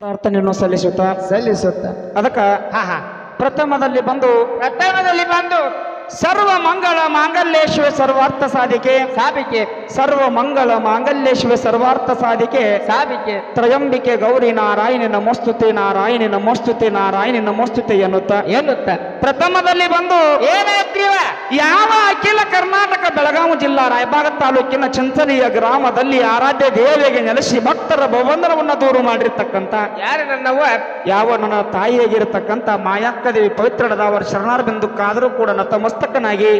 ಪ್ರಾರ್ಥನೆಯನ್ನು ಸಲ್ಲಿಸುತ್ತ? ಸಲ್ಲಿಸುತ್ತ. ಅದಕ್ಕ ಹಾ ಹಾ. ಪ್ರಥಮದಲ್ಲಿ ಬಂದು ಪ್ರಥಮದಲ್ಲಿ ಬಂದು ಸರ್ವ ಮಂಗಳ ಮಾಂಗಲ್ಯೇಶ್ವ ಸರ್ವಾರ್ಥ ಸಾಧಿಕೆ ಸಾಬಿಕೆ ಸರ್ವ ಮಂಗಳ ಮಾಂಗಲ್ಯೇಶ್ವ ಸರ್ವಾರ್ಥ ಸಾಧಿಕೆ ಸಾಬಿಕೆ ತ್ರಯಂಬಿಕೆ ಗೌರಿ ನಾರಾಯಣಿನ ನಮೋಸ್ತುತಿ ನಾರಾಯಣಿನ ನಮೋಸ್ತುತಿ ನಾರಾಯಣಿನ ಮೋಸ್ತುತಿ ಎನ್ನುತ್ತ? ಏನುತ್ತ ಪ್ರಥಮದಲ್ಲಿ ಬಂದು ಏನಾಯ್ತೀವ ಯಾವ ಅಖಿಲ ಕರ್ನಾಟಕ ಬೆಳಗಾವಿ ಜಿಲ್ಲಾ ರಾಯಭಾಗ ತಾಲೂಕಿನ ಚಂಚಲಿಯ ಗ್ರಾಮದಲ್ಲಿ ಆರಾಧ್ಯ ದೇವಿಗೆ ನೆಲೆಸಿ ಭಕ್ತರ ಭವಂದರವನ್ನ ದೂರು ಮಾಡಿರ್ತಕ್ಕಂತ ಯಾರು ನನ್ನವ ಯಾವ ನನ್ನ ತಾಯಿಯಾಗಿರ್ತಕ್ಕಂತ ಮಾಯಾಕ್ಕ ದೇವಿ ಪವಿತ್ರಡದ ಅವರ ಶರಣಾರ್ ಬಿಂದುಕ್ಕಾದರೂ ಕೂಡ ನತಮಸ್ತಕನಾಗಿ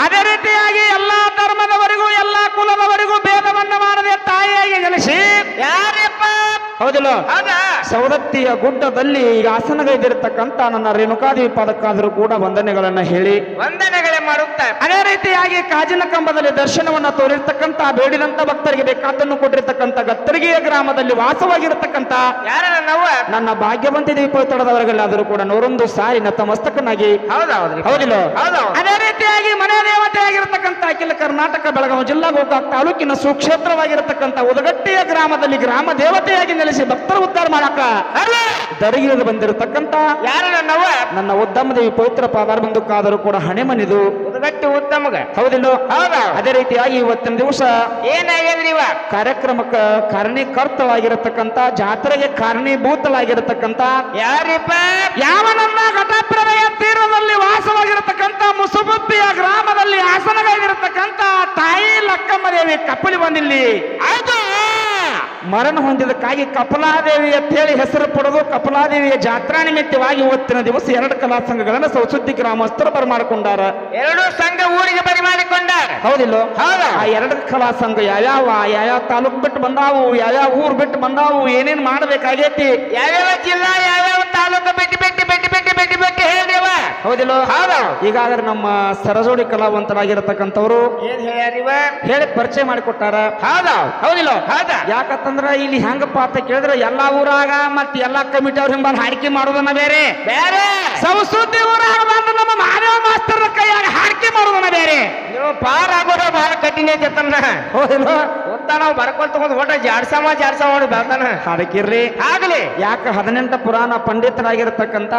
ಅದೇ ರೀತಿಯಾಗಿ ಎಲ್ಲಾ ಧರ್ಮದವರಿಗೂ ಎಲ್ಲಾ ಕುಲದವರಿಗೂ ಭೇದವನ್ನ ಮಾಡದೆ ತಾಯಿಯಾಗಿ ನೆಲೆಸಿ ಯಾರಪ್ಪ? ಹೌದಿಲ್ಲ? ಹೌದಾ? ಸವದತ್ತಿಯ ಗುಡ್ಡದಲ್ಲಿ ಈಗ ಆಸನಗೈದಿರತಕ್ಕಂತ ನನ್ನ ರೇಣುಕಾದೇವಿ ಪಾದಕ್ಕಾದರೂ ಕೂಡ ವಂದನೆಗಳನ್ನ ಹೇಳಿ. ವಂದನೆಗಳೇ ಮಾಡುತ್ತ? ಅದೇ ರೀತಿಯಾಗಿ ಕಾಜಿನ ಕಂಬದಲ್ಲಿ ದರ್ಶನವನ್ನ ತೋರಿರ್ತಕ್ಕಂತ ಬೇಡಿದಂತ ಭಕ್ತರಿಗೆ ಬೇಕಾದನ್ನು ಕೊಟ್ಟಿರ್ತಕ್ಕಂಥ ಗತ್ತರಿಗೆಯ ಗ್ರಾಮದಲ್ಲಿ ವಾಸವಾಗಿರತಕ್ಕಂತ ನನ್ನ ಭಾಗ್ಯವಂತಿ ದೇವಿ ಪವಿತ್ರದವರೆಗಳಾದರೂ ಕೂಡ ನೂರೊಂದು ಸಾರಿ ನತಮಸ್ತಕನಾಗಿ ಹೌದಿಲ್ಲ? ಅದೇ ರೀತಿಯಾಗಿ ಮನೆ ದೇವತೆಯಾಗಿರತಕ್ಕಂತ ಅಖಿಲ ಕರ್ನಾಟಕ ಬೆಳಗಾವಿ ಜಿಲ್ಲಾ ಗೋಕಾಕ್ ತಾಲೂಕಿನ ಸುಕ್ಷೇತ್ರವಾಗಿರತಕ್ಕಂತ ಉದಗಟ್ಟೆಯ ಗ್ರಾಮದಲ್ಲಿ ಗ್ರಾಮ ದೇವತೆಯಾಗಿ ನೆಲೆಸಿ ಭಕ್ತರ ಉದ್ಧಾರ ಮಾಡಕ ದರಿಗಿಳಿದು ಬಂದಿರತಕ್ಕಂತ ಯಾರು ನನ್ನವ ನನ್ನ ಉದ್ದಮ ದೇವಿ ಪವಿತ್ರ ಪಾದಾರ ಬಂದಕ್ಕಾದರೂ ಕೂಡ ಹಣೆ ಮನಿದು ಗಟ್ಟಿ ಉತ್ತಮಗ ಹೌದಿಲ್ಲ ಹೌದಾ? ಅದೇ ರೀತಿಯಾಗಿ ಇವತ್ತಿನ ದಿವಸ ಏನಾಗ್ಯದ್ರಿ ಇವ ಕಾರ್ಯಕ್ರಮಕ್ಕ ಕಾರಣೀಕರ್ತವಾಗಿರತಕ್ಕಂತ ಜಾತ್ರೆಗೆ ಕಾರಣೀಭೂತಲಾಗಿರತಕ್ಕಂತ ಯಾರಿಪ್ಪ? ಯಾವ ನನ್ನ ಘಟಪ್ರಭೆಯ ತೀರದಲ್ಲಿ ವಾಸವಾಗಿರತಕ್ಕಂತ ಮುಸುಬುತ್ತಿಯ ಗ್ರಾಮದಲ್ಲಿ ಆಸನಗಾಗಿರತಕ್ಕಂತ ತಾಯಿ ಲಕ್ಕಮ್ಮ ದೇವಿ ಕಪ್ಪಲಿ ಬಂದಿಲ್ಲಿ. ಹೌದು ಮರಣ ಹೊಂದಿದಕ್ಕಾಗಿ ಕಪಲಾದೇವಿ ಅಂತೇಳಿ ಹೆಸರು ಪಡೆದು ಕಪಲಾದೇವಿಯ ಜಾತ್ರಾ ನಿಮಿತ್ತವಾಗಿ ಇವತ್ತಿನ ದಿವಸ ಎರಡು ಕಲಾ ಸಂಘಗಳನ್ನು ಸೌಸುದ್ದಿ ಗ್ರಾಮಸ್ಥರು ಬರಮಾಡಿಕೊಂಡಾರ. ಎರಡು ಸಂಘ ಊರಿಗೆ ಬರಮಾಡಿಕೊಂಡಾರ. ಹೌದಿಲ್ಲ? ಹೌದಾ. ಆ ಎರಡು ಕಲಾ ಸಂಘ ಯಾವ್ಯಾವ ಯಾವ್ಯಾವ ತಾಲೂಕ್ ಬಿಟ್ಟು ಬಂದಾವು ಯಾವ್ಯಾವ ಊರ್ ಬಿಟ್ಟು ಬಂದಾವು ಏನೇನ್ ಮಾಡ್ಬೇಕಾಗೇತಿ? ಯಾವ್ಯಾವ ಜಿಲ್ಲಾ ಯಾವ್ಯಾವ ತಾಲೂಕು ಬಿಟ್ಟು ಬಿಟ್ಟು ಬಿಟ್ಟು ಬಿಟ್ಟು ಬಿಟ್ಟು ಬಿಟ್ಟು ಹೇಳಿದೇವ. ಹೌದಿಲ್ಲ? ಹೌದಾ. ಈಗಾಗಲೇ ನಮ್ಮ ಸರಜೋಡಿ ಕಲಾವಂತರಾಗಿರತಕ್ಕಂಥವ್ರು ಏನ್ ಹೇಳ್ಯಾರಿವ? ಹೇಳಿ ಪರಿಚಯ ಮಾಡಿಕೊಟ್ಟಾರ. ಹೌದಾ. ಹೌದಿಲ್ಲ? ಹೌದಾ. ಯಾಕಂತಂದ್ರ ಇಲ್ಲಿ ಹೆಂಗಪ್ಪ ಅಂತ ಕೇಳಿದ್ರೆ ಎಲ್ಲಾ ಊರಾಗ ಮತ್ ಎಲ್ಲಾ ಕಮಿಟಿ ಅವ್ರ ಹಿಂಬಾಲ್ ಹಾಡಿಕೆ ಮಾಡೋದನ್ನ ಬೇರೆ. ಬೇರೆ. ಸಂಸ್ಕೃತಿ ಊರಾಗ ಬಂದು ನಮ್ಮ ಮಾನವ ಮಾಸ್ತರ ಕೈಯಾಗ ಹಾಡಿಕೆ ಮಾಡೋದನ್ನ ಬೇರೆ. ನೀವು ಪಾರ್ ಆಗೋದ ಬಹಳ ಕಠಿಣ ಐತೆ ತನ್ನ ಹೌದಿಲ್ಲ? ನಾವು ಬರ್ಕೊಂತ ತಗೊಂಡ್ ಹೊಟ್ಟ ಜಾಡ್ಸಾಮ ಜಾಡ್ಸಾಮ ಮಾಡಿ ಬರ್ತಾನ ಹಾಡಕಿರ್ರಿ. ಆಗ್ಲಿ. ಯಾಕ ಹದಿನೆಂಟ ಪುರಾಣ ಪಂಡಿತರಾಗಿರತಕ್ಕಂತ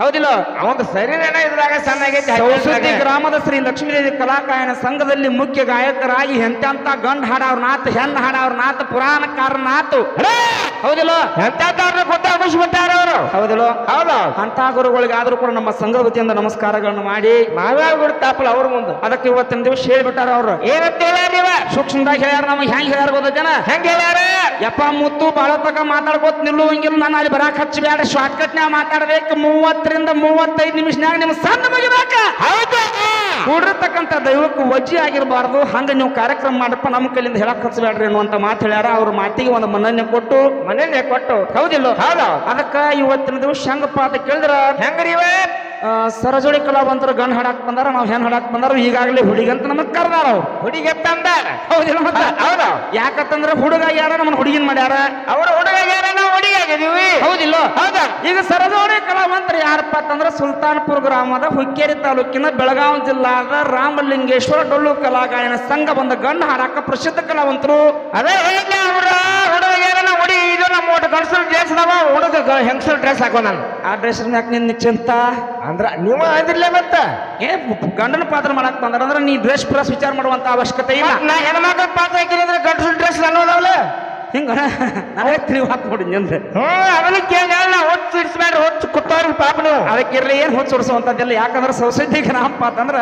ಹೌದಿಲ್ಲ? ಅವನ ಶರೀರ ಇದ್ರಾಗ ಸಣ್ಣ ಆಗೈತಿ ಗ್ರಾಮದ ಶ್ರೀ ಲಕ್ಷ್ಮೀದೇವಿ ಕಲಾಕಾಯನ ಸಂಘದಲ್ಲಿ ಮುಖ್ಯ ಗಾಯಕರಾಗಿ ಎಂತೆಂತ ಗಂಡ ಹಾಡವ್ರ ನಾತ್ ಹೆಣ್ ಹಾಡವ್ರ ನಾತ್ ಪುರಾಣಕಾರ ನಾತು. ಹೌದಿಲ್ಲ? ಎಂತ ಗೊತ್ತ ಬಿಟ್ಟಾರ ಅವರು. ಹೌದಲ್ಲ ಹೌದು. ಅಂತ ಗುರುಗಳಿಗೆ ಆದ್ರೂ ಕೂಡ ನಮ್ಮ ಸಂಘದ ವತಿಯಿಂದ ನಮಸ್ಕಾರಗಳನ್ನು ಮಾಡಿ. ನಾವ್ಯಾವ ಬಿಡ್ತಾಪಲ್ಲ ಅವ್ರ ಮುಂದೆ. ಅದಕ್ಕೆ ಇವತ್ತಿನ ದಿವಸ ಹೇಳ್ಬಿಟ್ಟಾರ ಅವ್ರು. ಏನಂತ ನೀವ ಸೂಕ್ಷ್ಮದಾಗ ಹೇಳ್ಯಾರ ನಮಗೆ ಹೆಂಗ್ ಹೇಳ್ಯಾರ ಗೊತ್ತೇನ ಜನ? ಹೆಂಗ ಹೇಳ್ಯಾರ? ಯಪ್ಪ ಮುತ್ತು ಬಾಳ ತಕ ಮಾತಾಡ್ಕೋತ ನಿಲ್ಲುವಂಗಿಲ್ಲ. ನಾನು ಅಲ್ಲಿ ಬರಾಕ್ ಹಚ್ಚಿ ಬೇಡ ಶಾರ್ಟ್ ಕಟ್ನ್ಯಾಗ ಮಾತಾಡ್ಬೇಕು. ಮೂವತ್ತರಿಂದ ಮೂವತ್ತೈದು ನಿಮಿಷನ್ಯಾಗ ನಿಮ್ ಸಣ್ಣ ಮುಗಿಬೇಕ ಹೌದಾ. ಕೂಡಿರ್ತಕ್ಕಂಥ ದೈವಕ್ಕೂ ವಜ್ಜಿ ಆಗಿರಬಾರ್ದು. ಹಂಗೆ ನೀವು ಕಾರ್ಯಕ್ರಮ ಮಾಡಪ್ಪ ನಮ್ಮ ಕೈಲಿಂದ ಹೇಳಕ್ ಹಚ್ಚಬೇಡ್ರಿ ಅನ್ನುವಂತ ಮಾತು ಹೇಳ್ಯಾರ. ಅವ್ರ ಮಾತಿಗೆ ಒಂದು ಮನನ್ನೇ ಕೊಟ್ಟು ಮನೇನೆ ಕೊಟ್ಟು ಹೌದಿಲ್ಲ? ಹೌದಾ? ಅದಕ್ಕ ಇವತ್ತಿನ ದಿವಸ ಹೆಂಗಪ್ಪ ಅಂತ ಕೇಳಿದ್ರ? ಹೆಂಗ್ರಿ ಆ, ಸರಜೋಡಿ ಕಲಾವಂತರು ಗಂಡ್ ಹಾಡಕ್ ಬಂದಾರ ನಾವು ಹೆಣ್ ಹಾಡಕ್ ಬಂದಾರ ಈಗಾಗಲೇ ಹುಡುಗಂತ ನಮಗ್ ಕರ್ದಾರ ಅವ್ರು. ಹುಡುಗಿ ತಂದಾರ ಹೌದಿಲ್ಲ ಮತ್ತ? ಹೌದಾ. ಯಾಕಂತಂದ್ರೆ ಹುಡುಗ ಯಾರ ನಮ್ಮ ಹುಡುಗಿನ ಮಾಡ್ಯಾರ? ಅವ್ರ ಹುಡುಗ ಯಾರ? ನಾವು ಹುಡುಗಿ ಆಗಿದೀವಿ ಹೌದಿಲ್ಲ? ಹೌದಾ. ಈಗ ಸರಜೋಡಿ ಕಲಾವಂತರ ಯಾರಪ್ಪ ಅಂತಂದ್ರೆ ಸುಲ್ತಾನ್ಪುರ್ ಗ್ರಾಮದ ಹುಕ್ಕೇರಿ ತಾಲೂಕಿನ ಬೆಳಗಾವಿ ಜಿಲ್ಲಾದ ರಾಮಲಿಂಗೇಶ್ವರ ಡೊಳ್ಳು ಕಲಾಗಾಯನ ಸಂಘ ಬಂದ ಗಣ್ಣ ಹಾಡಾಕ ಪ್ರಸಿದ್ಧ ಕಲಾವಂತರು. ಅದೇ ಹೇಳಿದ್ದೆ ಅವ್ರ. ಗಂಡಸರು ಡ್ರೆಸ್ ಅದಾವ ಹುಡುಗ ಹೆಂಗಸರು ಡ್ರೆಸ್ ಹಾಕೋ ನಾನು. ಆ ಡ್ರೆಸ್ ಯಾಕೆ ನಿನ್ನ ಚಿಂತ ಅಂದ್ರ ನೀವು ಅಂದಿರ್ಲೇ ಮತ್ತ? ಏ ಗಂಡನ ಪಾತ್ರ ಮಾಡಕ್ ಬಂದ್ರ ಅಂದ್ರೆ ನೀ ಡ್ರೆಸ್ ಪ್ರಸ್ ವಿಚಾರ ಮಾಡುವಂತ ಅವಶ್ಯಕತೆ ಇಲ್ಲ. ನಾ ಹೆಣ್ಮಕ್ಳ ಪಾತ್ರ ಹಾಕಿದ್ರೆ ಗಂಡಸರು ಡ್ರೆಸ್ ಅನ್ನೋದವಲ್ಲ ಹಿಂಗ ನಾವೇ ತಿರುಗಿ ಹಾಕ್ಬಿಡಿ ನಿಂದ್ರೆ ಅಂದ್ರೆ ಹ್ಮ್ ಅವನಿಗೆ ಕೇಳ ಹೊತ್ತು ಇಡ್ಸ್ಬೇಡ್ರಿ ಹೊತ್ತು ಕುತ್ತವ್ರಿ ಪಾಪ ನೀವು ಅದಕ್ಕೆ ಇರ್ಲಿ ಏನು ಏನ್ ಹುಚ್ಚುಡಿಸುವಂತದ್ದಿಲ್ಲ ಯಾಕಂದ್ರೆ ಸೊಸೈಟಿ ಗ್ರಾಮಪ್ಪ ಅಂತಂದ್ರ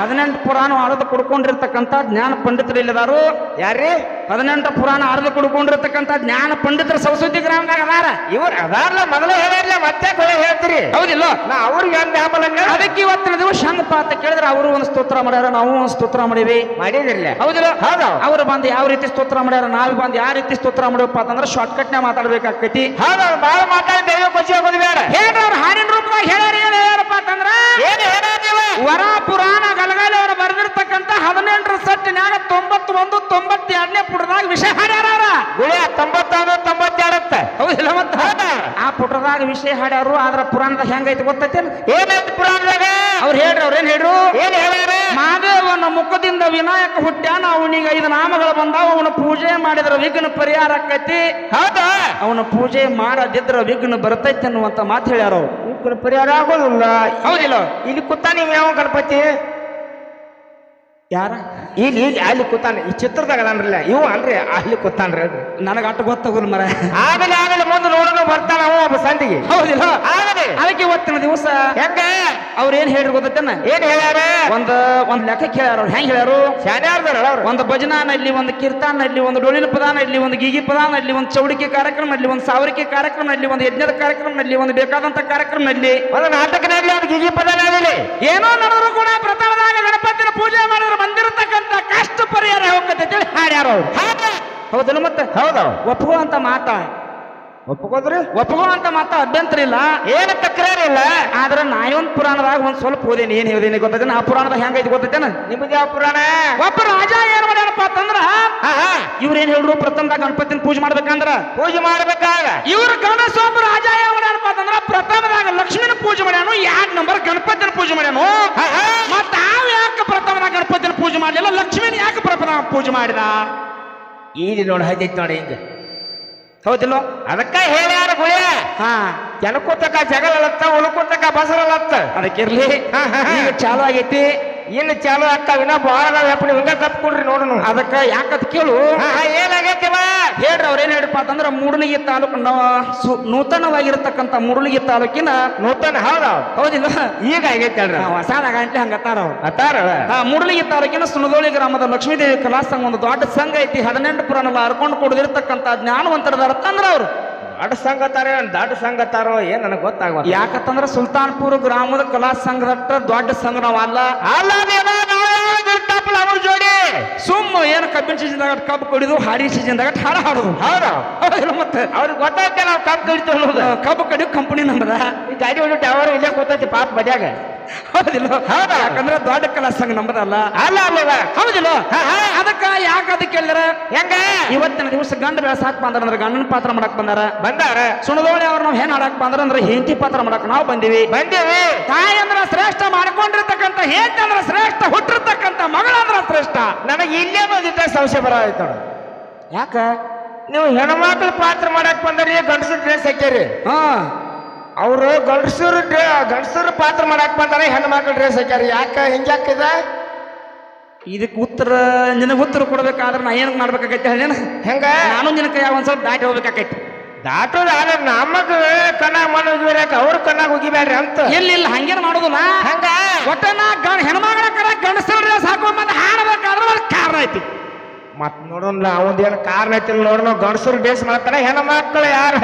ಹದಿನೆಂಟು ಪುರಾಣ ಆಳದ ಕುಡ್ಕೊಂಡಿರ್ತಕ್ಕಂಥ ಜ್ಞಾನ ಪಂಡಿತರು ಇಲ್ಲದಾರು. ಯಾರ್ರಿ? ಹದಿನೆಂಟು ಪುರಾಣ ಅರ್ಧ ಕುಡ್ಕೊಂಡಿರ್ತಕ್ಕಂಥ ಜ್ಞಾನ ಪಂಡಿತರ ಸರಸ್ವತಿ ಗ್ರಾಮದಾಗ ಅದಾರ. ಇವ್ರು ಅದಾರಲ್ಲ ಮೊದಲೇ ಹೇಳಿರ್ಲ ಮತ್ತೆ ಕೊಳೆ ಹೇಳ್ತೀರಿ. ಹೌದಿಲ್ಲ? ನಾ ಅವ್ರಿಗೆ ಅಂದ ಆಮಲಂಗ ಅದಕ್ಕೆ ಇವತ್ತಿನ ದಿವಸ ಹೆಂಗಪ್ಪ ಅಂತ ಕೇಳಿದ್ರೆ ಅವರು ಒಂದು ಸ್ತೋತ್ರ ಮಾಡ್ಯಾರ ನಾವು ಒಂದು ಸ್ತೋತ್ರ ಮಾಡಿವಿ. ಮಾಡಿದಿರ್ಲ. ಹೌದಿಲ್ಲ? ಹೌದಾ. ಅವ್ರು ಬಂದು ಯಾವ ರೀತಿ ಸ್ತೋತ್ರ ಮಾಡ್ಯಾರ ನಾವು ಬಂದು ಯಾವ ರೀತಿ ಸ್ತೋತ್ರ ಮಾಡಬೇಕಪ್ಪ ಅಂತಂದ್ರೆ ಶಾರ್ಟ್ ನೇ ಮಾತಾಡ್ಬೇಕಾಗ್ತೈತಿ. ಹೌದಾ ಬಾಳ ಮಾತಾಡಿ ದೈವ ಕೊಚ್ಚಿ ಹೋಗೋದು ಬೇಡ. ಹೇಳ್ರಿ ಅವ್ರ ಹಾಡಿನ ರೂಪದಾಗ ಹೇಳ್ರಿ ಏನಪ್ಪ ಅಂತಂದ್ರ? ಏನು ಹೇಳ ವರ ಪುರಾಣ ಗಲಗಾಲಿ ಅವರು ಬರೆದಿರ್ತಕ್ಕಂಥ ಹದಿನೆಂಟರ ಸಟ್ಟಿನ್ಯಾಗ ತೊಂಬತ್ತೊಂದು ತೊಂಬತ್ತೆರಡನೇ ಪುಟದಾಗ ವಿಷಯ ಹಾಡ್ಯಾರ ಅವ್ರ. ಗುಳಿ ತೊಂಬತ್ತಾರು ತೊಂಬತ್ತೆರಡತ್ತ. ಹೌದಿಲ್ಲ ಮತ್ತ? ಆ ಪುಟದಾಗ ವಿಷಯ ಹಾಡ್ಯಾರು ಆದ್ರ ಪುರಾಣದಾಗ ಹೆಂಗೈತಿ ಗೊತ್ತೈತೇನು? ಏನೈತಿ ಪುರಾಣದಾಗ? ಅವ್ರು ಹೇಳ್ರಿ ಅವ್ರೇನ್ ಹೇಳ್ರು? ಏನ್ ಹೇಳ್ಯಾರ? ಮಾದೇವನ ಮುಖದಿಂದ ವಿನಾಯಕ ಹುಟ್ಟ್ಯಾನ ಅವನಿಗೆ ಐದು ನಾಮಗಳು ಬಂದಾವ ಅವನ ಪೂಜೆ ಮಾಡಿದ್ರ ವಿಘ್ನ ಪರಿಹಾರ ಆಕೈತಿ. ಹೌದಾ? ಅವನ ಪೂಜೆ ಮಾಡದಿದ್ರ ವಿಘ್ನ ಬರ್ತೈತಿ ಅನ್ನುವಂತ ಮಾತು ಹೇಳ್ಯಾರ ವಿಘ್ನ ಪರಿಹಾರ ಆಗೋದಿಲ್ಲ. ಹೌದಿಲ್ಲ. ಇಲ್ಲಿ ಕುತ್ತ ನೀವು ಯಾವ ಗಣಪತಿ? ಯಾರ? ಇಲ್ಲಿ ಇಲ್ಲಿ ಅಲ್ಲಿ ಕೂತಾನೆ ಈ ಚಿತ್ರದಾಗ ಅದಾನ್ರಲ್ಲ ಇವು ಅಲ್ರಿ ಅಲ್ಲಿ ಕೂತಾನ್ರಿ ನನಗ ಅಟ್ಟು ಗೊತ್ತಾಗೋದು ಮರ. ಆಗಲಿ ಆಗಲಿ ಮುಂದೆ ನೋಡೋಣ ಬರ್ತಾನ ಅವ ಒಬ್ಬ ಸಂದಿಗೆ. ಹೌದಿಲ್ಲ? ಅದಕ್ಕೆ ಇವತ್ತಿನ ದಿವಸ ಹೆಂಗ ಅವ್ರ ಏನ್ ಹೇಳಿ ಗೊತ್ತೇನ ಏನ್ ಹೇಳ್ಯಾರ? ಒಂದ್ ಒಂದ್ ಲೆಕ್ಕಕ್ಕೆ ಹೇಳ್ಯಾರ ಅವ್ರು. ಹೆಂಗ್ ಹೇಳ್ಯಾರು? ಶಾನ್ಯಾರ್ದಾರ ಅವ್ರು. ಒಂದು ಭಜನಾನಲ್ಲಿ ಒಂದು ಕೀರ್ತಾನಲ್ಲಿ ಒಂದು ಪದಾನ ಪದಾನಲ್ಲಿ ಒಂದು ಗೀಗಿ ಪದಾನಲ್ಲಿ ಒಂದು ಚೌಡಿಕೆ ಕಾರ್ಯಕ್ರಮದಲ್ಲಿ ಒಂದು ಸಾವಿರಿಕೆ ಕಾರ್ಯಕ್ರಮದಲ್ಲಿ ಒಂದು ಯಜ್ಞದ ಕಾರ್ಯಕ್ರಮದಲ್ಲಿ ಒಂದು ಬೇಕಾದಂತ ಕಾರ್ಯಕ್ರಮದಲ್ಲಿ ಒಂದು ನಾಟಕನಲ್ಲಿ ಒಂದು ಗಿಗಿ ಪದನಾಗಲಿ ಏನೋ ನಡೆದ್ರು ಕೂಡ ಪ್ರಥಮದಾಗ ಗಣಪತಿನ ಪೂಜೆ ಮಾಡಿದ್ರೆ ಬಂದಿರತಕ್ಕಂತ ಕಷ್ಟ ಪರಿಹಾರ ಹೋಗ್ತೈತೆ ಹೇಳಿ ಹಾಡ್ಯಾರ ಅವ್ರು. ಹೌದಲ್ಲ ಮತ್ತೆ? ಹೌದು. ಒಪ್ಪುವಂತ ಮಾತ ಒಪ್ಕೋದ್ರಿ? ಒಪ್ಕೊಳ್ಳುವಂತ ಮಾತ ಅಭ್ಯಂತರ ಇಲ್ಲ. ಏನು ತಕರಾರಿಲ್ಲ ಆದ್ರೆ ನಾಯೊಂದ್ ಪುರಾಣದಾಗ ಒಂದ್ ಸ್ವಲ್ಪ ಓದೇನಿ. ಏನ್ ಹೇಳಿದೀನಿ ಗೊತ್ತೈತೇನ ಆ ಪುರಾಣದಾಗ ಹೆಂಗೈತಿ ಗೊತ್ತೈತೇನ? ನಿಮ್ದು ಯಾವ ಪುರಾಣ? ಒಬ್ಬ ರಾಜ ಏನ್ ಮಾಡ್ಯಾನಪ್ಪ ಅಂತಂದ್ರ ಇವ್ರೇನ್ ಹೇಳ್ರು? ಪ್ರಥಮದಾಗ ಗಣಪತಿನ ಪೂಜೆ ಮಾಡ್ಬೇಕಂದ್ರ? ಪೂಜೆ ಮಾಡ್ಬೇಕಾಗ? ಇವ್ರ ಗಣೇಶ ಒಬ್ಬ ರಾಜ ಏನ್ ಮಾಡ್ಯಾನಪ್ಪ ಅಂತಂದ್ರ ಪ್ರಥಮದಾಗ ಲಕ್ಷ್ಮಿನ ಪೂಜೆ ಮಾಡ್ಯಾನು ಎರಡ್ ನಂಬರ್ ಗಣಪತಿನ ಪೂಜೆ ಮಾಡ್ಯಾನು. ಮತ್ತ ತಾವ್ ಯಾಕೆ ಪ್ರಥಮದಾಗ ಗಣಪತಿನ ಪೂಜೆ ಮಾಡ್ಲಿಲ್ಲ? ಲಕ್ಷ್ಮಿನ ಯಾಕೆ ಪ್ರಥಮ ಪೂಜೆ ಮಾಡಿದ? ಈ ನೋಡಿ ಹೈದೈತಿ ನೋಡಿ ಹಿಂಗ ಹೌದಿಲ್ಲ ಅದಕ್ಕ ಹೇಳ್ಯಾರ ಗುಳಿಯ? ಹಾ. ಜನಕೂತಕ ಜಗಳಲತ್ತ ಉಳ್ಕೂತಕ ಬಸರಲತ್ತ ಅದಕ್ಕಿರ್ಲಿ. ಈಗ ಚಾಲು ಆಗೈತಿ. ಇನ್ನು ಚಾಲು ಅಕ್ಕ ಇನ್ನ ಬಾಳ ಅದಾವ ಹಿಂಗ ಕಪ್ ಹಿಂಗ ಕಪ್ಕೊಡ್ರಿ ನೋಡೋಣ ಅದಕ್ಕ ಯಾಕತ್ ಕೇಳು? ಏನಾಗೈತಿವ ಹೇಳ್ರಿ ಅವ್ರೇನ್ ಹೇಳಪ್ಪ ಅಂತಂದ್ರ ಮೂಡಲಗಿ ತಾಲೂಕು ನವ- ಸು- ನೂತನವಾಗಿರತಕ್ಕಂತ ಮೂಡಲಗಿ ತಾಲೂಕಿನ ನೂತನ ಹೌದ ಹೌದಿಲ್ಲ? ಈಗ ಆಗೈತಿ ಹೇಳ್ರಿ. ಹೊಸಾದಾಗ ಹಂಗತ್ತಾರ ಅವ್ರು. ಅತ್ತಾರ ಆ ಮೂಡಲಗಿ ತಾಲೂಕಿನ ಸುನಗೋಳಿ ಗ್ರಾಮದ ಲಕ್ಷ್ಮೀದೇವಿ ಕಲಾ ಸಂಘ ಒಂದು ದೊಡ್ಡ ಸಂಘ ಐತಿ. ಹದಿನೆಂಟು ಪುರಾಣ ಹರ್ಕೊಂಡು ಕುಡಿದಿರ್ತಕ್ಕಂಥ ಜ್ಞಾನವಂತರದಾರ ತಂದ್ರ ಅವ್ರು. ದೊಡ್ಡ ಸಂಗತಾರ ದೊಡ್ಡ ಸಂಗತಾರೋ ಏನ್ ನನಗೆ ಗೊತ್ತಾಗ ಯಾಕಂದ್ರ ಸುಲ್ತಾನ್ಪುರ ಗ್ರಾಮದ ಕಲಾ ಸಂಘದಟ್ಟ ದೊಡ್ಡ ಸಂಘ ಅಲ್ಲ ಅಲ್ಲ ಅವ್ರ ಜೋಡಿ. ಸುಮ್ಮ ಏನ್ ಕಬ್ಬಿನ ಸೀಸನ್ದಾಗ ಕಬ್ಬು ಕುಡಿದು ಹಾಡಿ ಸೀಸನ್ದಾಗ ಹಾಡ ಹಾಡುದು. ಹೌದ. ಹೌದಿಲ್ಲ ಮತ್ತೆ? ಅವ್ರಿಗೆ ಗೊತ್ತಾಯ್ತ ನಾವು ಕಬ್ಬು ಕಡಿತು ಕಬ್ಬು ಕಡಿಯೋ ಕಂಪನಿ ನಮ್ದ. ಈ ಗಾಡಿ ಹೊಡಿ ಟವರ್ ಇಲ್ಲೇ ಗೊತ್ತೈತಿ ಪಾಪ ಬಡ್ಯಾಗ ಹೌದಿಲ್ಲ. ಹೌದಾ? ಯಾಕಂದ್ರೆ ದೊಡ್ಡ ಕಲಾ ಸಂಘ ನಮ್ಮದಲ್ಲ ಅಲ್ಲ ಅಲ್ಲವ ಹೌದಿಲ್ಲ. ಅದಕ್ಕ ಯಾಕ ಅದಕ್ಕೆ ಹೇಳಿದ್ರ ಹೆಂಗ? ಇವತ್ತಿನ ದಿವಸ ಗಂಡ ಬೆಳಸಾಕ್ ಬಂದ್ರ ಅಂದ್ರೆ ಗಂಡನ ಪಾತ್ರ ಮಾಡಕ್ ಬಂದಾರ. ಬಂದಾರ. ಸುಣದೋಳಿ ಅವ್ರ ನಾವ್ ಹೆಣ್ ಆಡಕ್ ಬಂದ್ರ ಅಂದ್ರೆ ಹೆಂಡತಿ ಪಾತ್ರ ಮಾಡಕ್ ನಾವು ಬಂದಿವಿ. ಬಂದೇವಿ. ತಾಯಿ ಅಂದ್ರೆ ಶ್ರೇಷ್ಠ ಮಾಡ್ಕೊಂಡಿರ್ತಕ್ಕಂಥ ಹೆಂಡತಿ ಅಂದ್ರೆ ಶ್ರೇಷ್ಠ ಹುಟ್ಟಿರ್ತಕ್ಕಂಥ ಮಗಳ ಅಂದ್ರ ಶ್ರೇಷ್ಠ. ನನಗೆ ಇಲ್ಲೇ ಬಂದಿದ್ದ ಸಂಶಯ ಬರ ಆಯ್ತು ಯಾಕ? ನೀವು ಹೆಣ್ಮಕ್ಳ ಪಾತ್ರ ಮಾಡಕ್ ಬಂದ್ರಿ ಗಂಡಸ ಡ್ರೆಸ್ ಹಾಕ್ಯಾರಿ. ಹಾ. ಅವ್ರು ಗಂಡಸರು ಗಂಡಸರು ಪಾತ್ರ ಮಾಡಕ್ ಹೆಣ್ಣು ಮಕ್ಕಳು ಡ್ರೆಸ್ ಹಾಕ್ಯಾರ. ಯಾಕ ಹಿಂಗ್ಯಾಕಿದ ಇದಕ್ಕೆ ಉತ್ತರ ನಿನಗೆ ಉತ್ತರ ಕೊಡ್ಬೇಕಾದ್ರೆ ನಾ ಏನ್ ಮಾಡ್ಬೇಕಾಗೈತೆ ಹೇಳಿನ ಹೆಂಗ? ನಾನು ನಿನ್ನ ಕೈ ಒಂದ್ ಸ್ವಲ್ಪ ದಾಟಿ ಹೋಗ್ಬೇಕಾಗೈತಿ. ದಾಟೋದ ಆದ್ರೆ ನಮಗ ಕಣ್ಣಾಗ ಮಣ್ಣು ಉಗಿಬೇಕ ಅವ್ರ ಕಣ್ಣಾಗ ಉಗಿಬೇಡ್ರಿ ಅಂತ. ಇಲ್ಲ ಇಲ್ಲ ಹಂಗೇನ್ ಮಾಡೋದಿಲ್ಲ ಹಂಗ? ಒಟ್ಟ ನಾ ಗಂಡ ಹೆಣ್ಮಗಳ ಕರ ಗಂಡಸರ ಡ್ರೆಸ್ ಹಾಕೊಂಡ್ ಬಂದು ಹಾಡಬೇಕಾದ್ರೆ ಒಂದು ಕಾರಣ ಐತಿ. ಮತ್ ನೋಡೋಣ ಅವಂದೇನು ಕಾರಣ ಐತಿಲ್ಲ ನೋಡೋಣ ಗಂಡಸರು ಡ್ರೆಸ್ ಮಾಡ್ತಾರೆ ಹೆಣ್ಮಕ್ಳು ಯಾರು?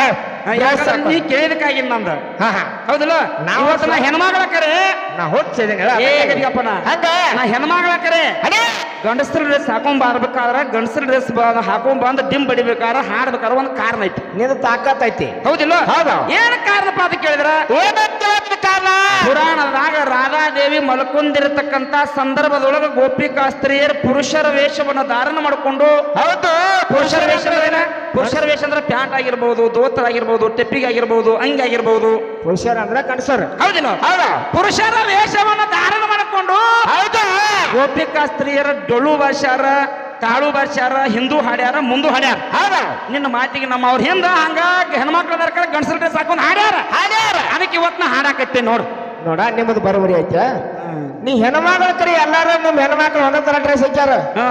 ಯಾಕಂದ್ರೆ ನೀ ಕೇಳಿದಕ್ಕಾಗಿ ನಂದು ಹೌದಲ್ಲ ಹಾ ಹೌದಿಲ್ಲ? ನಾವು ಹೆಣ್ಮಗಳ ಕರೆ. ನಾ ಏ ಹಂಗ? ನಾ ಹೆಣ್ಮಗಳ ಕರೆ ಅದೇ ಗಂಡಸರ ಡ್ರೆಸ್ ಹಾಕೊಂಡ್ ಬರ್ಬೇಕಾದ್ರ ಗಂಡಸ್ರ ಡ್ರೆಸ್ ಹಾಕೊಂಡ್ ಬಂದು ಡಿಮ್ ಬಡಿಬೇಕಾದ್ರ ಹಾಡ್ಬೇಕಾದ್ರ ಒಂದ್ ಕಾರಣ ಐತಿ. ನಿನ್ನ ತಾಕತ್ ಐತಿ. ಹೌದಿಲ್ಲ? ಹೌದು. ಏನ್ ಕಾರಣಪ್ಪ ಅಂತ ಕೇಳಿದ್ರ? ಕಾರಣ. ಪುರಾಣದಾಗ ರಾಧಾದೇವಿ ಮಲ್ಕೊಂಡಿರತಕ್ಕಂತ ಸಂದರ್ಭದೊಳಗ ಗೋಪಿಕಾಸ್ತ್ರೀಯರು ಪುರುಷರ ವೇಷವನ್ನ ಧಾರಣ ಮಾಡಿಕೊಂಡು ಹೌದು. ಪುರುಷರ ವೇಷ ಪುರುಷರ ವೇಷ ಅಂದ್ರೆ ಪ್ಯಾಂಟ್ ಆಗಿರ್ಬಹುದು ದೋತ್ರ ಆಗಿರ್ಬಹುದು ಟೆಪ್ಪಿಗೆ ಆಗಿರ್ಬಹುದು ಅಂಗಿ ಆಗಿರ್ಬಹುದು ಪುರುಷರ ಅಂದ್ರೆ ಗಂಡಸರು. ಹೌದಿಲ್ಲ ಹೌದಾ? ಪುರುಷರ ವೇಷವನ್ನು ಧಾರಣ ಮಾಡಿಕೊಂಡು ಹೌದು. ಗೋಪಿಕಾ ಸ್ತ್ರೀಯರ ಡೊಳ್ಳು ಬಾರ್ಸ್ಯಾರ ತಾಳು ಬರ್ಸ್ಯಾರ ಹಿಂದೂ ಹಾಡ್ಯಾರ ಮುಂದು ಹಾಡ್ಯಾರ. ಹೌದಾ. ನಿನ್ನ ಮಾತಿಗೆ ನಮ್ಮ ಅವ್ರ ಹಿಂದ ಹಂಗ ಹೆಣ್ಮಕ್ಳ ಕಡೆ ಗಂಡಸರ ಡ್ರೆಸ್ ಹಾಕೊಂಡು ಹಾಡ್ಯಾರ. ಹಾಡ್ಯಾರ. ಅದಕ್ಕೆ ಇವತ್ತು ನಾ ಹಾಡಾಕತ್ತೆ ನೋಡು. ನೋಡ ನಿಮ್ಮದು ಬರೋಬರಿ ಐತ. ನೀ ಹೆಣ್ಮಕ್ಳ ಕರಿ ಎಲ್ಲಾರು ನಿಮ್ಮ ಹೆಣ್ಮಕ್ಳು ಒಂದೇ ತರ ಡ್ರೆಸ್ ಹಚ್ಚಾರ ಹಾ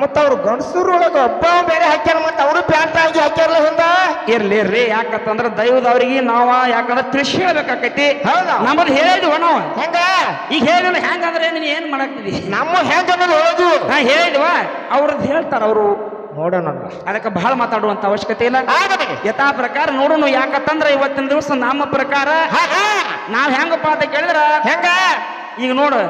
ಮತ್ತ ಅವ್ರು ಗಂಡಸರು ಒಳಗ ಒಬ್ಬ ಬೇರೆ ಹಾಕ್ಯಾರ ಮತ್ತ ಅವರು ಪ್ಯಾಂಟ್ ಆಗಿ ಹಾಕ್ಯಾರಲ್ಲ ಹಿಂದ? ಇರ್ಲಿ ರೀ ಯಾಕಂತಂದ್ರ ದೈವದವ್ರಿಗೆ ನಾವ ಯಾಕಂದ್ರೆ ತಿಳಿಸಿ ಹೇಳ್ಬೇಕಾಕೈತಿ ಹೌದಾ? ನಮ್ಮದು ಹೇಳಿದ್ವ ನಾವು ಹೆಂಗ? ಈಗ ಹೇಳಿಲ್ಲ ಹೆಂಗಂದ್ರೆ ನೀನ್ ಏನ್ ಮಾಡಾಕ್ತಿದಿ? ನಮ್ಮ ಹೆಂಗ ಹೇಳೋದು. ನಾ ಹೇಳಿದ್ವ ಅವ್ರದ್ದು ಹೇಳ್ತಾರ ಅವರು. ನೋಡೋಣ ಅದಕ್ಕೆ ಬಹಳ ಮಾತಾಡುವಂತ ಅವಶ್ಯಕತೆ ಇಲ್ಲ. ಯಥಾ ಪ್ರಕಾರ ನೋಡೋಣ ಯಾಕಂತಂದ್ರ ಇವತ್ತಿನ ದಿವಸ ನಮ್ಮ ಪ್ರಕಾರ. ನಾವ್ ಹೆಂಗಪ್ಪ ಅಂತ ಕೇಳಿದ್ರ? ಹೆಂಗ? ಈಗ ನೋಡು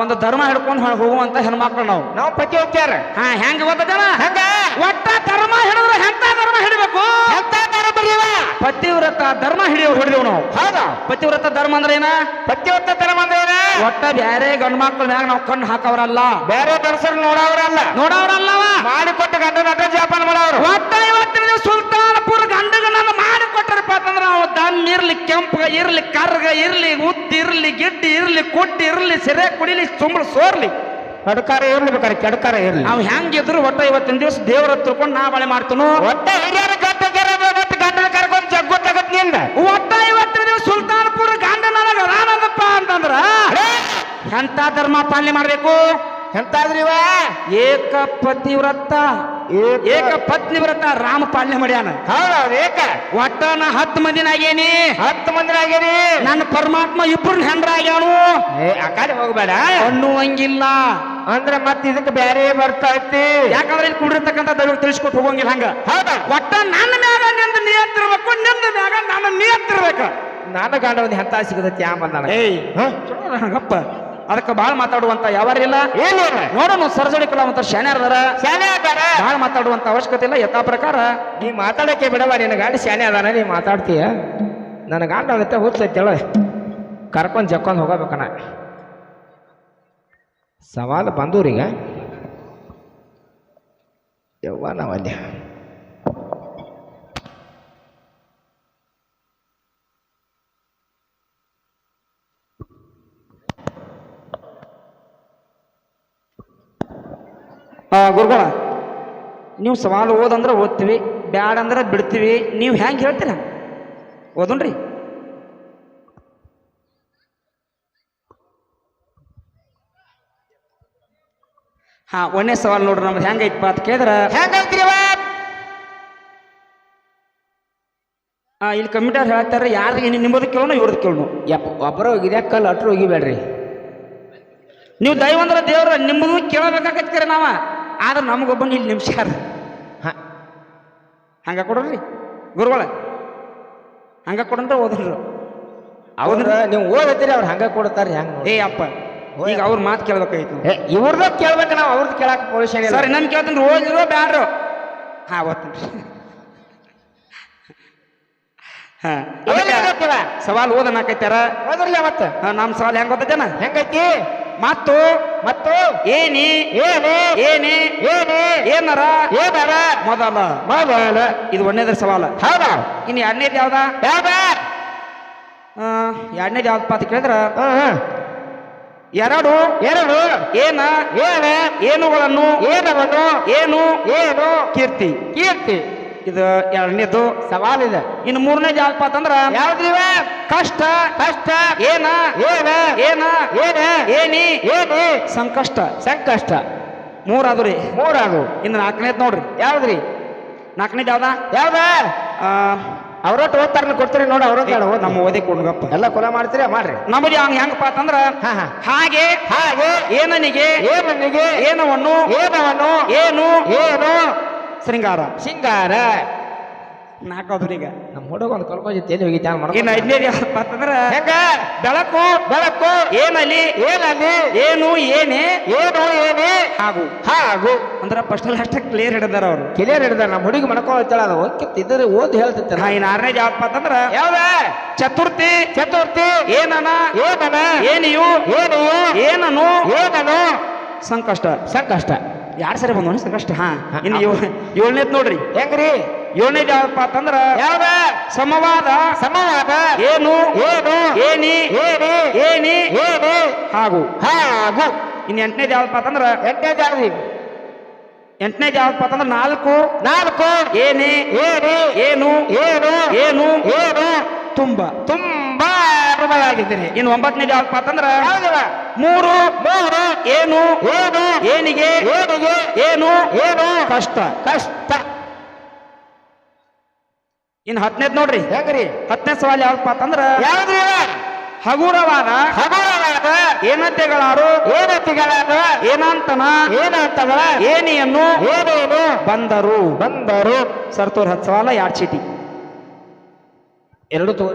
ಒಂದು ಧರ್ಮ ಹಿಡ್ಕೊಂಡು ಹೋಗುವಂತ ಹೆಣ್ಮಕ್ಳು ನಾವು. ನಾವು ಪತಿ ಹೋಗ್ತಾರ ಹಾ ಹೆಂಗ ಗೊತ್ತದ ಹೆಂಗ? ಒಟ್ಟ ಧರ್ಮ ಹಿಡಿದ್ರೆ ಎಂತ ಧರ್ಮ ಹಿಡಿಬೇಕು? ಎಂತ ಧರ್ಮ ಪತಿವ್ರತ ಧರ್ಮ ಹಿಡಿಯೋ ಹಿಡಿದೇವು ನಾವು. ಹೌದಾ? ಪತಿವ್ರತ ಧರ್ಮ ಅಂದ್ರೆ ಏನ? ಪತಿವ್ರತ ಧರ್ಮ ಅಂದ್ರೆ ಏನ? ಒಟ್ಟ ಬ್ಯಾರೆ ಗಂಡ ಮಕ್ಕಳ ಮ್ಯಾಗ ನಾವು ಕಣ್ಣು ಹಾಕವರಲ್ಲ. ಬೇರೆ ಗಂಡಸರು ನೋಡವ್ರಲ್ಲ. ನೋಡವ್ರಲ್ಲವ? ಮಾಡಿಕೊಟ್ಟ ಗಂಡನ ನಟ ಜಾಪನ್ ಮಾಡವ್ರು. ಒಟ್ಟ ಇವತ್ತಿನ ಸುಲ್ತಾನಪುರ ಗಂಡಗಳನ್ನ ಮಾಡಿ ಕೊಟ್ಟರಪ್ಪ ಅಂತಂದ್ರ ನಾವು ದಮ್ಮಿ ಇರ್ಲಿ ಕೆಂಪಗ ಇರ್ಲಿ ಕರ್ಗ ಇರ್ಲಿ ಉದ್ದಿರ್ಲಿ ಗಿಡ್ಡಿ ಇರ್ಲಿ ಕುಟ್ಟಿ ಇರ್ಲಿ ಸೆರೆ ಕುಡಿಲಿ ಸುಂಬಳ ಸೋರ್ಲಿ. ಕಡ್ಕಾರ ಇರ್ಲಿ ಬೇಕಾರೆ ಕೆಡಕಾರ ಇರ್ಲಿ. ನಾವು ಹೆಂಗಿದ್ರು ಒಟ್ಟ ಇವತ್ತಿನ ದಿವಸ ದೇವ್ರ ತಿಳ್ಕೊಂಡು ನಾ ಬಾಳೆ ಮಾಡ್ತನು. ಒಟ್ಟ ಹಿರಿಯರ ಗಂಡ ಮತ್ತು ಗಂಡನ ಕರ್ಕೊಂಡು ಜಗ್ಗು ತಗತ್ನಿಂದ. ಒಟ್ಟ ಇವತ್ತಿನ ದಿವಸ ಸುಲ್ತಾನ್ಪುರ ಗಂಡ ನನಗ ಅದಾನದಪ್ಪ ಅಂತಂದ್ರ ಎಂತ ಧರ್ಮ ಪಾಲನೆ ಮಾಡ್ಬೇಕು? ಎಂತಾದ್ರಿ ಇವ? ಏಕ ಪತಿವ್ರತ. ಏಕ ಪತ್ನಿ ವ್ರತ ರಾಮ ಪಾಲನೆ ಮಾಡ್ಯಾನ. ಹೌದೌದು ಏಕ. ಒಟ್ಟ ನಾ ಹತ್ತು ಮಂದಿನಾಗೇನಿ ಹತ್ತು ಮಂದಿನ ಆಗೇನಿ. ನನ್ನ ಪರಮಾತ್ಮ ಇಬ್ಬರು ಹೆಂಡ್ರಾಗ್ಯಾನು ಏ ಆ ಕಡೆ ಹೋಗ್ಬೇಡ. ಅನ್ನುವಂಗಿಲ್ಲ. ಅಂದ್ರೆ ಮತ್ತೆ ಇದಕ್ಕೆ ಬ್ಯಾರೆ ಬರ್ತೈತಿ. ಯಾಕಂದ್ರೆ ಇಲ್ಲಿ ಕುಡಿರ್ತಕ್ಕಂಥ ದೈವ ತಿಳಿಸ್ಕೊಟ್ಟು ಹೋಗಂಗಿಲ್ಲ ಹಂಗ. ಹೌದಾ? ಒಟ್ಟ ನನ್ನ ಮ್ಯಾಗ ನಿಂದ ನಿಯಂತ್ರಿರ್ಬೇಕು ನಿಂದ ಮ್ಯಾಗ ನನ್ನ ನಿಯಂತ್ರಿರ್ಬೇಕ ನಾನು ಗಂಡ ಒಂದು ಹೆಂತ ಸಿಗದೈತಿ ಯಾ ಬಂದಾನ ಏಯ್? ಚಲೋ ಹಂಗಪ್ಪ. ಅದಕ್ಕೆ ಬಾಳ ಮಾತಾಡುವಂತ ಯಾವಾರಿಲ್ಲ ಏನು ನೋಡೋಣ ಸರಜೋಡಿ ಕಲಾವಂತ ಶಾನ್ಯಾರ ಅದಾರ. ಬಾಳ ಮಾತಾಡುವಂತ ಅವಶ್ಯಕತೆ ಇಲ್ಲ ಯಥಾ ಪ್ರಕಾರ. ನೀ ಮಾತಾಡಕ್ಕೆ ಬಿಡವ ನಿನ್ನ ಗಾಡಿ ಶಾನೆ ಅದಾನ ನೀ ಮಾತಾಡ್ತೀಯ? ನನ್ನ ಗಂಡ ಅದಕ್ಕೆ ಹುಚ್ಚೈತೇಳ ಕರ್ಕೊಂಡು ಜಕ್ಕೊಂಡು ಹೋಗಬೇಕನ. ಸವಾಲು ಬಂದೂರೀಗ? ಯವ್ವ ನಾವಲ್ಲಿ. ಗುರುಗಳ, ನೀವು ಸವಾಲು ಓದಂದ್ರೆ ಓದ್ತೀವಿ ಬ್ಯಾಡ ಅಂದ್ರೆ ಬಿಡ್ತೀವಿ, ನೀವು ಹೆಂಗೆ ಹೇಳ್ತೀರ? ಓದನ್ರಿ. ಹಾ ಒಂದೇ ಸವಾಲ್ ನೋಡ್ರಿ ನಮ್ದು ಹೆಂಗೈತಪ್ಪ ಅಂತ ಕೇಳಿದ್ರ? ಹೆಂಗೈತ್ರಿ ಇಲ್ಲಿ ಕಂಪ್ಯೂಟರ್ ಹೇಳ್ತಾರೆ ಯಾರಿಗೆ ನಿಮ್ಮದು ಕೇಳೋಣ ಇವ್ರದ್ದು ಕೇಳೋಣ ಯಪ್ಪ ಒಬ್ಬರ ಹೋಗಿದೆ ಕಲ್ಲು ಅಟ್ರು ಹೋಗಿಬೇಡ್ರಿ ನೀವು ದೈವಂದ್ರ ದೇವ್ರ ನಿಮ್ಮದು ಕೇಳಬೇಕಾಗತ್ತೀರ ನಾವ. ಆದ್ರೆ ನಮಗೊಬ್ಬನ ಇಲ್ಲಿ ನಿಮಿಷಾರ ಹಾಂ. ಹಂಗ ಕೊಡ್ರಿ ಗುರುಗಳ. ಹಂಗ ಕೊಡಂತ ಓದ್ರಿ ಅವ್ರ ನೀವು ಓದತ್ತೀರಿ ಅವ್ರು ಹಂಗ ಕೊಡ್ತಾರ ಹೆಂಗ್ ಏ ಅಪ್ಪ. ಈಗ ಅವ್ರ ಮಾತು ಕೇಳ್ಬೇಕಾಯ್ತು ಇವ್ರದ ಕೇಳ್ಬೇಕು ನಾವು ಅವ್ರದ್ದು ಕೇಳಕ್ ಪೊಲೀಸ್ ಸರ್ ಇನ್ನೊಂದು ಕೇಳ್ತೀನಿ ಓದಿರೋ ಬ್ಯಾಡ್ರು. ಹಾ ಓದ್ತೀನಿ ಸವಾಲ್ ಓದನಾಕೈತಾರ ಓದ್ರಲ್ಲ ಮತ್ತ? ನಮ್ಮ ಸವಾಲ್ ಹೆಂಗ್ ಗೊತ್ತೈತೇನ ಹೆಂಗೈತಿ? ಮತ್ತು? ಮತ್ತು? ಏನಿ? ಏನು? ಏನಿ? ಏನು? ಏನರ? ಏನಾರ ಮೊದಲ. ಮೊದಲ. ಇದು ಒಂದೇದ್ರ ಸವಾಲ. ಹೌದಾ. ಇನ್ನು ಎರಡನೇದು ಯಾವ್ದ? ಯಾವ್ದ? ಎರಡನೇದು ಯಾವ್ದಪ್ಪ ಅಂತ ಕೇಳಿದ್ರ. ಎರಡು ಎರಡು ಏನ ಏನ ಏನುಗಳನ್ನು ಏನವನ್ನು ಏನು ಏನು ಕೀರ್ತಿ ಕೀರ್ತಿ. ಇದು ಎರಡನೇದು ಸವಾಲಿದೆ ಇನ್ನು ಮೂರನೇ ಯಾವಪ್ಪ ಅಂತಂದ್ರ ಯಾವ್ದ್ರಿವ ಕಷ್ಟ ಕಷ್ಟ. ಏನ? ಏನ ಏನ? ಏನ ಏನಿ ಏನಿ ಸಂಕಷ್ಟ. ಸಂಕಷ್ಟ. ಮೂರಾದು ರೀ ಇನ್ನು ನಾಲ್ಕನೇದು ನೋಡ್ರಿ. ಯಾವ್ದ್ರಿ? ನಾಲ್ಕನೇದು ಯಾವ್ದ? ಯಾವ್ದ? ಆ, ಅವ್ರೊಟ್ಟು ಓದ್ತಾರ ಕೊಡ್ತೀರಿ ನೋಡಿ ಅವ್ರ ನಮ್ಮ ಓದಿ ಕೊಡ್ಗಪ್ಪ ಎಲ್ಲ ಕೊಲ ಮಾಡ್ತೀರಿ ಮಾಡ್ರಿ. ನಮಗೆ ಅವ್ನು ಹೆಂಗಪ್ಪ ಅಂತಂದ್ರ ಹಾಗೆ ಹಾಗೆ. ಏನನಿಗೆ ಏನನಿಗೆ. ಏನವನ್ನು ಏನವನ್ನು. ಏನು ಏನು. ಶೃಂಗಾರ. ಸಿಂಗಾರ ನಾಲ್ಕದು ಈಗ ನಮ್ಮ ಹುಡುಗ ಒಂದು ಕಲ್ಕೋಜಿ ತೇಲಿ ಹೋಗಿದ್ದ ಇನ್ನು ಐದನೇ ದಿವಸ ಅಂತಂದ್ರ ಹೆಂಗ? ಬೆಳಕು ಬೆಳಕು. ಏನಲ್ಲಿ ಏನಲ್ಲಿ. ಏನು ಏನೇ. ಏನು ಏನೇ. ಹಾಗೂ. ಹಾಗೂ. ಅಂದ್ರ ಫಸ್ಟ್ ಅಷ್ಟೇ ಕ್ಲಿಯರ್ ಹಿಡಿದಾರ ಅವರು. ಕ್ಲಿಯರ್ ಹಿಡಿದಾರ. ನಮ್ಮ ಹುಡುಗಿ ಮಡ್ಕೊಳ್ತಾಳ ಅದು ಓಕೆ ಇದ್ರೆ ಓದಿ ಹೇಳ್ತಿತ್ತ. ಹಾ ಇನ್ನು ಆರನೇ ಯಾವಪ್ಪ ಅಂತಂದ್ರ ಯಾವ ಚತುರ್ಥಿ. ಚತುರ್ಥಿ. ಏನನ? ಏನನ? ಏನಿಯು? ಏನು ಏನನು? ಏನನು? ಸಂಕಷ್ಟ. ಸಂಕಷ್ಟ. ಯಾರು ಸರಿ ಬಂದವನು? ಸಂಕಷ್ಟ. ಹಾ ಹಾ, ಇನ್ನು ಏಳನೇದ್ ನೋಡ್ರಿ. ಹೆಂಗ್ರಿ? ಏಳನೇದು ಯಾವಪ್ಪ ಅಂತಂದ್ರ ಯಾವ ಸಮವಾದ. ಸಮವಾದ. ಏನು? ಏನು? ಏನಿ ಏನು ಏನಿ ಏನು ಹಾಗೂ. ಹಾಗೂ. ಇನ್ನು ಎಂಟನೇ ಯಾವಪ್ಪ ಅಂತಂದ್ರ ಎಂಟನೇ ಜಾಗ್ರಿ ಎಂಟನೇ ಯಾವಪ್ಪ ಅಂತಂದ್ರ ನಾಲ್ಕು. ನಾಲ್ಕು. ಏನಿ ಏನು ಏನು? ಏನು? ಏನು? ಏನು? ತುಂಬ. ತುಂಬಾ ಅನುಭವಾಗಿದ್ದೀರಿ ಇನ್ನು ಒಂಬತ್ತನೇ ಯಾವಪ್ಪ ಅಂತಂದ್ರ ಮೂರು. ಮೂರು. ಏನು? ಏನು? ಏನಿಗೆ ಏನಿಗೆ ಏನು? ಏನು? ಕಷ್ಟ. ಕಷ್ಟ. ಇನ್ನು ಹತ್ತನೇದ್ ನೋಡ್ರಿ. ಹೆಂಗ್ರಿ ಹತ್ತನೇ ಸವಾಲ್ ಯಾವ್ದಪ್ಪ ಅಂತಂದ್ರ ಯಾವ್ದ್ರಿ? ಹಗುರವಾದ ಹಗುರವಾದ ಏನತೆಗಳಾರು? ಏನತಿಗಳಾದ? ಏನಂತನ? ಏನಂತಗಳ? ಏನಿಯನ್ನು ಏನೇನು? ಬಂದರು. ಬಂದರು. ಸರ್ತೋರ್ ಹತ್ತು ಸವಾಲ ಎರಡು ಚೀಟಿ. ಎರಡು ತೋ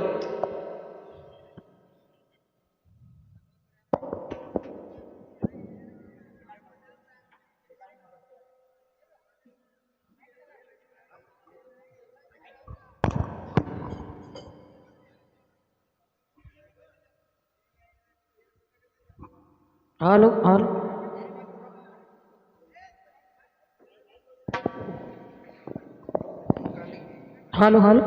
ಹಾಲು ಹಾಲು ಹಾಲು ಹಾಲು.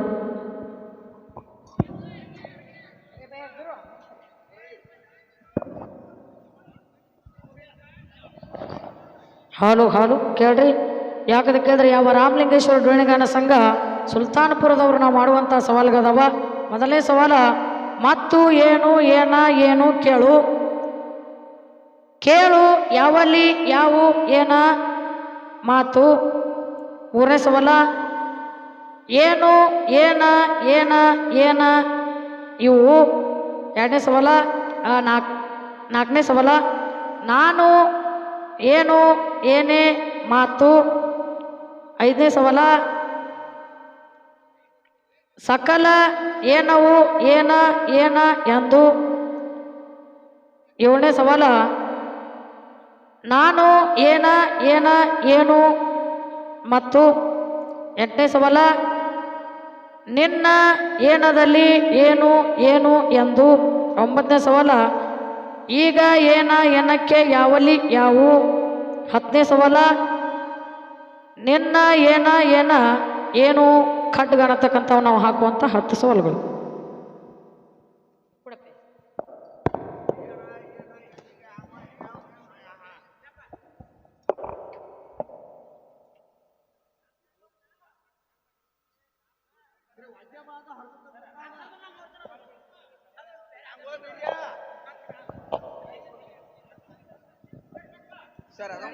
ಹಾಲು ಹಾಲು. ಕೇಳ್ರಿ. ಯಾಕಂದ್ರೆ ಕೇಳಿದ್ರೆ ಯಾವ ರಾಮಲಿಂಗೇಶ್ವರ ಡೋಣಿಗಾನ ಸಂಘ ಸುಲ್ತಾನ್ಪುರದವ್ರು ನಾವು ಮಾಡುವಂಥ ಸವಾಲುಗಳದವ? ಮೊದಲನೇ ಸವಾಲ, ಮತ್ತು ಏನು, ಏನ, ಏನು ಕೇಳು. ಕೇಳು, ಯಾವಲ್ಲಿ, ಯಾವ, ಏನ ಮಾತು ಮೂರನೇ ಸವಾಲ ಏನು, ಏನ ಏನ ಏನ ಇವು ಎರಡನೇ ಸವಾಲ ನಾಲ್ಕು ನಾಲ್ಕನೇ ಸವಾಲ. ನಾನು, ಏನು, ಏನೇ ಮಾತು. ಐದನೇ ಸವಾಲ. ಸಕಲ ಏನವು, ಏನ ಏನ ಎಂದು. ಏಳನೇ ಸವಾಲ. ನಾನು ಏನ ಏನ, ಏನು? ಮತ್ತು ಎಂಟನೇ ಸವಾಲ, ನಿನ್ನ ಏನದಲ್ಲಿ ಏನು ಏನು ಎಂದು. ಒಂಬತ್ತನೇ ಸವಾಲ, ಈಗ ಏನ ಏನಕ್ಕೆ ಯಾವಲ್ಲಿ ಯಾವು ಹತ್ತನೇ ಸವಾಲ, ನಿನ್ನ ಏನ ಏನ, ಏನು? ಖಡ್ಗ ಅನ್ನತಕ್ಕಂಥವು ನಾವು ಹಾಕುವಂಥ ಹತ್ತು ಸವಾಲುಗಳು. ಸರ್ ಅದ